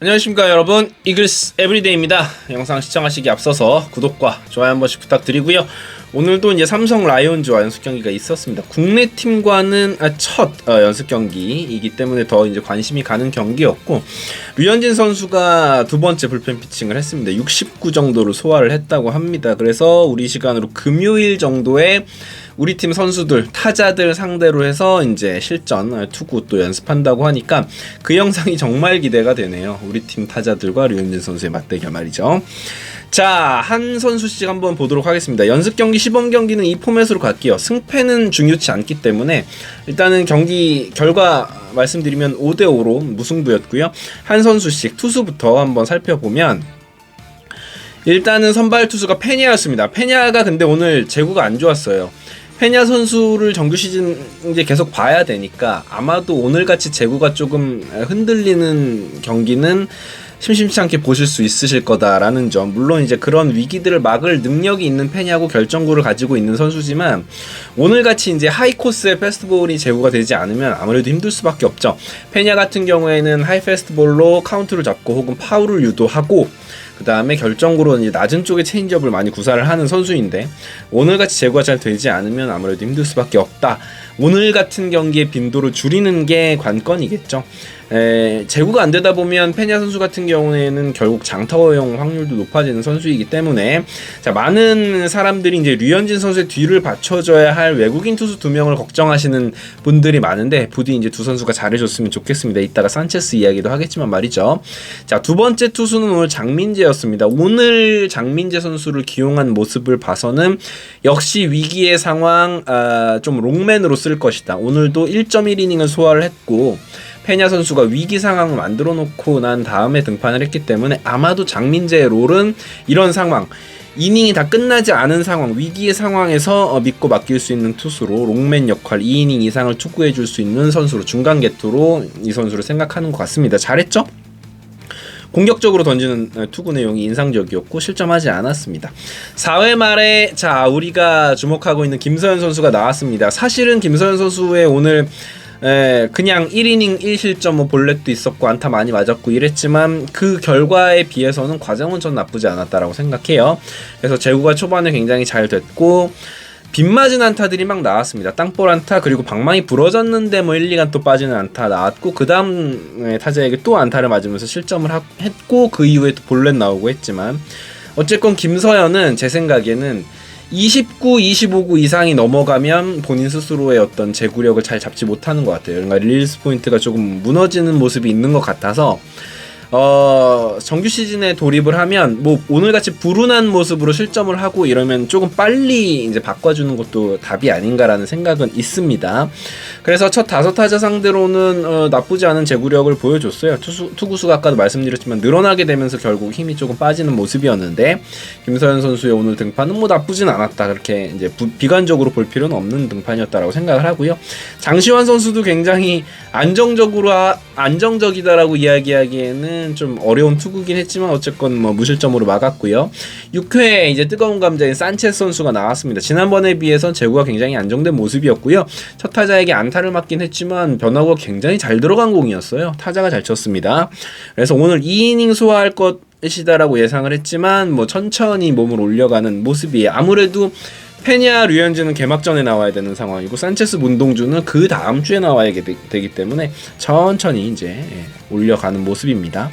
안녕하십니까 여러분. 이글스 에브리데이입니다. 영상 시청하시기 앞서서 구독과 좋아요 한 번씩 부탁드리고요 오늘도 이제 삼성 라이온즈와 연습 경기가 있었습니다 국내 팀과는 아, 첫 어, 연습 경기이기 때문에 더 이제 관심이 가는 경기였고 류현진 선수가 두 번째 불펜 피칭을 했습니다 69 정도를 소화를 했다고 합니다 그래서 우리 시간으로 금요일 정도에 우리 팀 선수들 타자들 상대로 해서 이제 실전 어, 투구 또 연습한다고 하니까 그 영상이 정말 기대가 되네요. 우리 팀 타자들과 류현진 선수의 맞대결 말이죠. 자, 한 선수씩 한번 보도록 하겠습니다. 연습 경기 시범 경기는 이 포맷으로 갈게요. 승패는 중요치 않기 때문에 일단은 경기 결과 말씀드리면 5대 5로 무승부였고요. 한 선수씩 투수부터 한번 살펴보면 일단은 선발 투수가 페냐였습니다. 페냐가 근데 오늘 제구가 안 좋았어요. 페냐 선수를 정규 시즌 이제 계속 봐야 되니까 아마도 오늘 같이 제구가 조금 흔들리는 경기는 심심치 않게 보실 수 있으실 거다라는 점. 물론 이제 그런 위기들을 막을 능력이 있는 페냐고 결정구를 가지고 있는 선수지만 오늘같이 이제 하이코스의 페스트볼이 제구가 되지 않으면 아무래도 힘들 수밖에 없죠. 페냐 같은 경우에는 하이 페스트볼로 카운트를 잡고 혹은 파울을 유도하고 그 다음에 결정구로 이제 낮은 쪽에 체인지업을 많이 구사를 하는 선수인데 오늘같이 제구가 잘 되지 않으면 아무래도 힘들 수밖에 없다. 오늘 같은 경기의 빈도를 줄이는 게 관건이겠죠. 에, 제구가 안 되다 보면 페냐 선수 같은 경우에는 결국 장타워용 확률도 높아지는 선수이기 때문에 자 많은 사람들이 이제 류현진 선수의 뒤를 받쳐줘야 할 외국인 투수 두 명을 걱정하시는 분들이 많은데 부디 이제 두 선수가 잘해줬으면 좋겠습니다. 이따가 산체스 이야기도 하겠지만 말이죠. 자 두 번째 투수는 오늘 장민재였습니다. 오늘 장민재 선수를 기용한 모습을 봐서는 역시 위기의 상황 아, 좀 롱맨으로 쓸 것이다. 오늘도 1.1이닝을 소화를 했고 페냐 선수가 위기 상황을 만들어 놓고 난 다음에 등판을 했기 때문에 아마도 장민재의 롤은 이런 상황 이닝이 다 끝나지 않은 상황 위기의 상황에서 어, 믿고 맡길 수 있는 투수로 롱맨 역할 2이닝 이상을 축구해 줄 수 있는 선수로 중간 개투로 이 선수를 생각하는 것 같습니다 잘했죠? 공격적으로 던지는 어, 투구 내용이 인상적이었고 실점하지 않았습니다. 4회 말에 자 우리가 주목하고 있는 김서현 선수가 나왔습니다. 사실은 김서현 선수의 오늘 에, 그냥 1이닝 1실점 뭐 볼넷도 있었고 안타 많이 맞았고 이랬지만 그 결과에 비해서는 과정은 전 나쁘지 않았다라고 생각해요. 그래서 제구가 초반에 굉장히 잘 됐고 빗맞은 안타들이 막 나왔습니다. 땅볼 안타 그리고 방망이 부러졌는데 뭐 1, 2간 또 빠지는 안타 나왔고 그 다음 타자에게 또 안타를 맞으면서 실점을 하, 했고 그 이후에 또 볼넷 나오고 했지만 어쨌건 김서현은 제 생각에는 29, 25구 이상이 넘어가면 본인 스스로의 어떤 제구력을 잘 잡지 못하는 것 같아요. 그러니까 릴리스 포인트가 조금 무너지는 모습이 있는 것 같아서 어, 정규 시즌에 돌입을 하면 뭐 오늘같이 불운한 모습으로 실점을 하고 이러면 조금 빨리 이제 바꿔주는 것도 답이 아닌가라는 생각은 있습니다. 그래서 첫 다섯 타자 상대로는 어, 나쁘지 않은 제구력을 보여줬어요. 투수, 투구수가 아까도 말씀드렸지만 늘어나게 되면서 결국 힘이 조금 빠지는 모습이었는데 김서현 선수의 오늘 등판은 뭐 나쁘진 않았다. 그렇게 이제 부, 비관적으로 볼 필요는 없는 등판이었다라고 생각을 하고요. 장시환 선수도 굉장히 안정적으로 하, 안정적이다라고 이야기하기에는 좀 어려운 투구긴 했지만 어쨌건 뭐 무실점으로 막았고요. 6회에 이제 뜨거운 감자인 산체스 선수가 나왔습니다. 지난번에 비해선 제구가 굉장히 안정된 모습이었고요. 첫 타자에게 안타를 맞긴 했지만 변화구가 굉장히 잘 들어간 공이었어요. 타자가 잘 쳤습니다. 그래서 오늘 2이닝 소화할 것 이시다라고 예상을 했지만 뭐 천천히 몸을 올려가는 모습이에요. 아무래도 페냐 류현진은 개막전에 나와야 되는 상황이고 산체스 문동주는 그 다음 주에 나와야 되, 기 때문에 천천히 이제 예, 올려가는 모습입니다.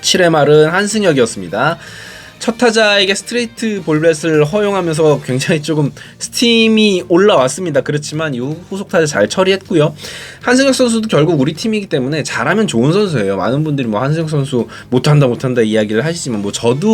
7회 말은 한승혁이었습니다. 첫 타자에게 스트레이트 볼넷을 허용하면서 굉장히 조금 스팀이 올라왔습니다. 그렇지만 이후 후속 타자 잘 처리했고요. 한승혁 선수도 결국 우리 팀이기 때문에 잘하면 좋은 선수예요. 많은 분들이 뭐 한승혁 선수 못한다 못한다 이야기를 하시지만 뭐 저도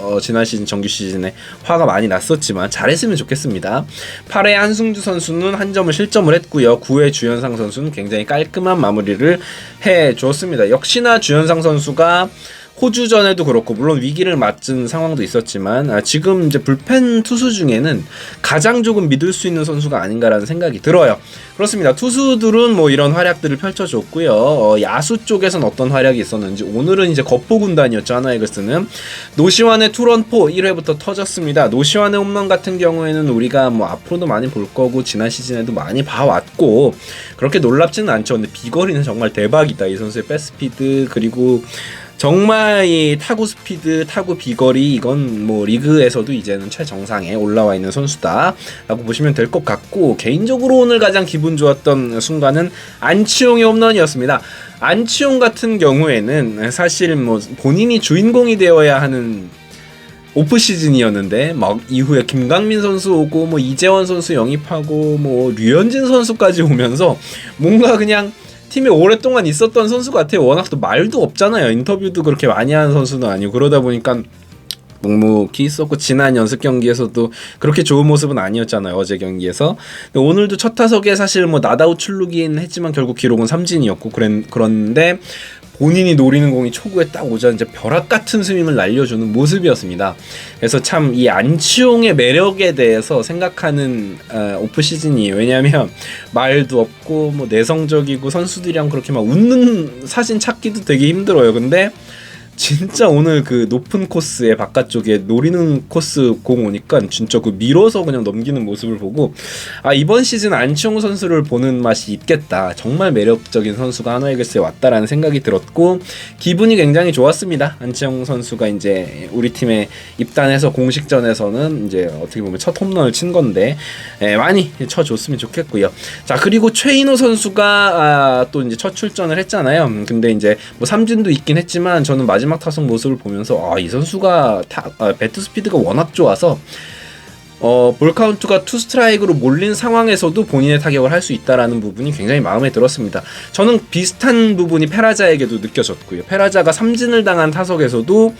어 지난 시즌 정규 시즌에 화가 많이 났었지만 잘했으면 좋겠습니다. 8회 한승주 선수는 한 점을 실점을 했고요. 9회 주현상 선수는 굉장히 깔끔한 마무리를 해 주었습니다. 역시나 주현상 선수가 호주전에도 그렇고 물론 위기를 맞은 상황도 있었지만 아, 지금 이제 불펜 투수 중에는 가장 조금 믿을 수 있는 선수가 아닌가라는 생각이 들어요. 그렇습니다. 투수들은 뭐 이런 활약들을 펼쳐줬고요. 어, 야수 쪽에선 어떤 활약이 있었는지 오늘은 이제 거포 군단이었죠 하나이글스는 노시환의 투런포 1회부터 터졌습니다. 노시환의 홈런 같은 경우에는 우리가 뭐 앞으로도 많이 볼 거고 지난 시즌에도 많이 봐왔고 그렇게 놀랍지는 않죠. 근데 비거리는 정말 대박이다. 이 선수의 패스피드 그리고 정말 이 타구 스피드, 타구 비거리 이건 뭐 리그에서도 이제는 최정상에 올라와 있는 선수다라고 보시면 될 것 같고 개인적으로 오늘 가장 기분 좋았던 순간은 안치홍의 홈런이었습니다. 안치홍 같은 경우에는 사실 뭐 본인이 주인공이 되어야 하는 오프 시즌이었는데 막 이후에 김강민 선수 오고 뭐 이재원 선수 영입하고 뭐 류현진 선수까지 오면서 뭔가 그냥 팀에 오랫동안 있었던 선수 같아요. 워낙 또 말도 없잖아요. 인터뷰도 그렇게 많이 하는 선수는 아니고 그러다 보니까 묵묵히 있었고 지난 연습 경기에서도 그렇게 좋은 모습은 아니었잖아요 어제 경기에서 오늘도 첫 타석에 사실 뭐 나다우 출루긴 했지만 결국 기록은 삼진이었고 그랬, 그런데 본인이 노리는 공이 초구에 딱 오자 이제 벼락 같은 스윙을 날려주는 모습이었습니다. 그래서 참 이 안치홍의 매력에 대해서 생각하는 어, 오프 시즌이에요. 왜냐하면 말도 없고 뭐 내성적이고 선수들이랑 그렇게 막 웃는 사진 찾기도 되게 힘들어요. 근데 진짜 오늘 그 높은 코스의 바깥쪽에 노리는 코스 공 오니까 진짜 그 밀어서 그냥 넘기는 모습을 보고 아 이번 시즌 안치홍 선수를 보는 맛이 있겠다. 정말 매력적인 선수가 하나이글스에 왔다라는 생각이 들었고 기분이 굉장히 좋았습니다. 안치홍 선수가 이제 우리 팀에 입단해서 공식전에서는 이제 어떻게 보면 첫 홈런을 친 건데 예, 많이 쳐줬으면 좋겠고요. 자 그리고 최인호 선수가 아, 또 이제 첫 출전을 했잖아요. 근데 이제 뭐 삼진도 있긴 했지만 저는 마지막 마지막 타석 모습을 보면서 아, 이 선수가 타, 아, 배트 스피드가 워낙 좋아서 어, 볼 카운트가 투 스트라이크로 몰린 상황에서도 본인의 타격을 할 수 있다라는 부분이 굉장히 마음에 들었습니다. 저는 비슷한 부분이 페라자에게도 느껴졌고요. 페라자가 삼진을 당한 타석에서도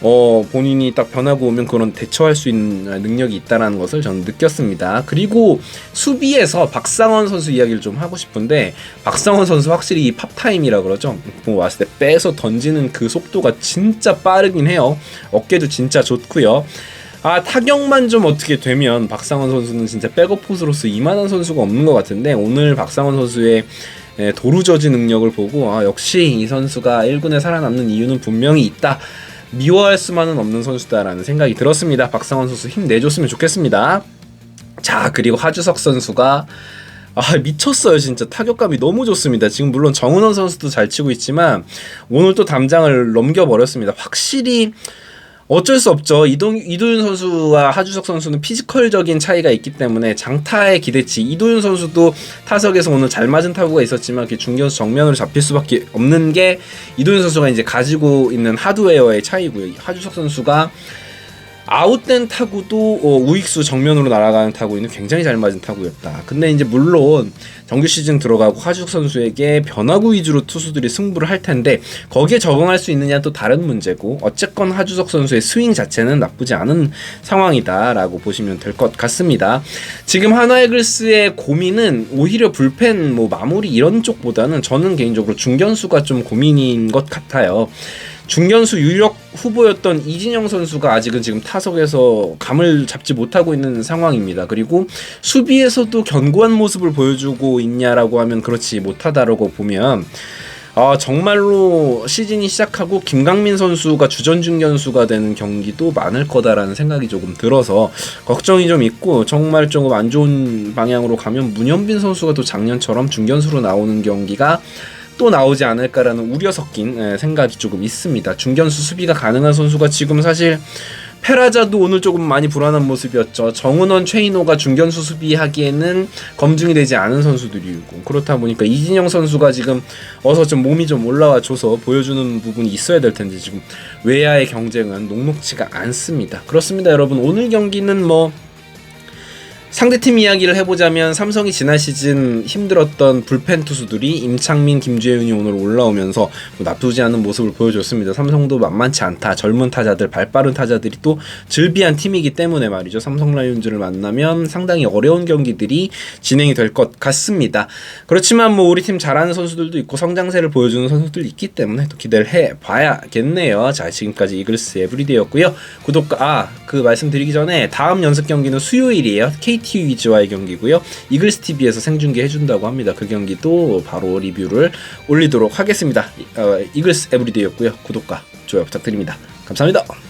어, 본인이 딱 변하고 오면 그런 대처할 수 있는 능력이 있다라는 것을 저는 느꼈습니다. 그리고 수비에서 박상원 선수 이야기를 좀 하고 싶은데 박상원 선수 확실히 이 팝타임이라 그러죠. 뭐 왔을 때 빼서 던지는 그 속도가 진짜 빠르긴 해요. 어깨도 진짜 좋고요. 아 타격만 좀 어떻게 되면 박상원 선수는 진짜 백업 포수로서 이만한 선수가 없는 것 같은데 오늘 박상원 선수의 도루 저지 능력을 보고 아 역시 이 선수가 1군에 살아남는 이유는 분명히 있다. 미워할 수만은 없는 선수다라는 생각이 들었습니다. 박상원 선수 힘내줬으면 좋겠습니다. 자 그리고 하주석 선수가 아 미쳤어요 진짜 타격감이 너무 좋습니다 지금 물론 정은원 선수도 잘 치고 있지만 오늘 또 담장을 넘겨버렸습니다 확실히 어쩔 수 없죠. 이동 이도윤 선수와 하주석 선수는 피지컬적인 차이가 있기 때문에 장타의 기대치. 이도윤 선수도 타석에서 오늘 잘 맞은 타구가 있었지만 중견수 정면으로 잡힐 수밖에 없는 게 이도윤 선수가 이제 가지고 있는 하드웨어의 차이고요. 하주석 선수가 아웃된 타구도 어, 우익수 정면으로 날아가는 타구는 굉장히 잘 맞은 타구였다. 근데 이제 물론 정규 시즌 들어가고 하주석 선수에게 변화구 위주로 투수들이 승부를 할 텐데 거기에 적응할 수 있느냐 또 다른 문제고 어쨌건 하주석 선수의 스윙 자체는 나쁘지 않은 상황이다라고 보시면 될 것 같습니다. 지금 하나의글스의 고민은 오히려 불펜 뭐 마무리 이런 쪽보다는 저는 개인적으로 중견수가 좀 고민인 것 같아요. 중견수 유력 후보였던 이진영 선수가 아직은 지금 타석에서 감을 잡지 못하고 있는 상황입니다. 그리고 수비에서도 견고한 모습을 보여주고 있냐라고 하면 그렇지 못하다라고 보면 아, 정말로 시즌이 시작하고 김강민 선수가 주전 중견수가 되는 경기도 많을 거다라는 생각이 조금 들어서 걱정이 좀 있고 정말 조금 안 좋은 방향으로 가면 문현빈 선수가 또 작년처럼 중견수로 나오는 경기가 또 나오지 않을까라는 우려 섞인 예, 생각이 조금 있습니다. 중견수 수비가 가능한 선수가 지금 사실 페라자도 오늘 조금 많이 불안한 모습이었죠. 정은원, 최인호가 중견 수 수비하기에는 검증이 되지 않은 선수들이고 그렇다 보니까 이진영 선수가 지금 어서 좀 몸이 좀 올라와 줘서 보여주는 부분이 있어야 될 텐데 지금 외야의 경쟁은 녹록지가 않습니다. 그렇습니다, 여러분. 오늘 경기는 뭐 상대팀 이야기를 해보자면 삼성이 지난 시즌 힘들었던 불펜 투수들이 임창민, 김재윤이 오늘 올라오면서 뭐 나쁘지 않은 모습을 보여줬습니다. 삼성도 만만치 않다. 젊은 타자들, 발빠른 타자들이 또 즐비한 팀이기 때문에 말이죠. 삼성 라이온즈를 만나면 상당히 어려운 경기들이 진행이 될 것 같습니다. 그렇지만 뭐 우리 팀 잘하는 선수들도 있고 성장세를 보여주는 선수들 있기 때문에 또 기대를 해봐야겠네요. 자 지금까지 이글스 에브리데이였고요. 구독과 아 그 말씀드리기 전에 다음 연습 경기는 수요일이에요. KT 위즈와의 경기고요. 이글스 TV에서 생중계 해준다고 합니다. 그 경기도 바로 리뷰를 올리도록 하겠습니다. 어, 이글스 에브리데이였고요. 구독과 좋아요 부탁드립니다. 감사합니다.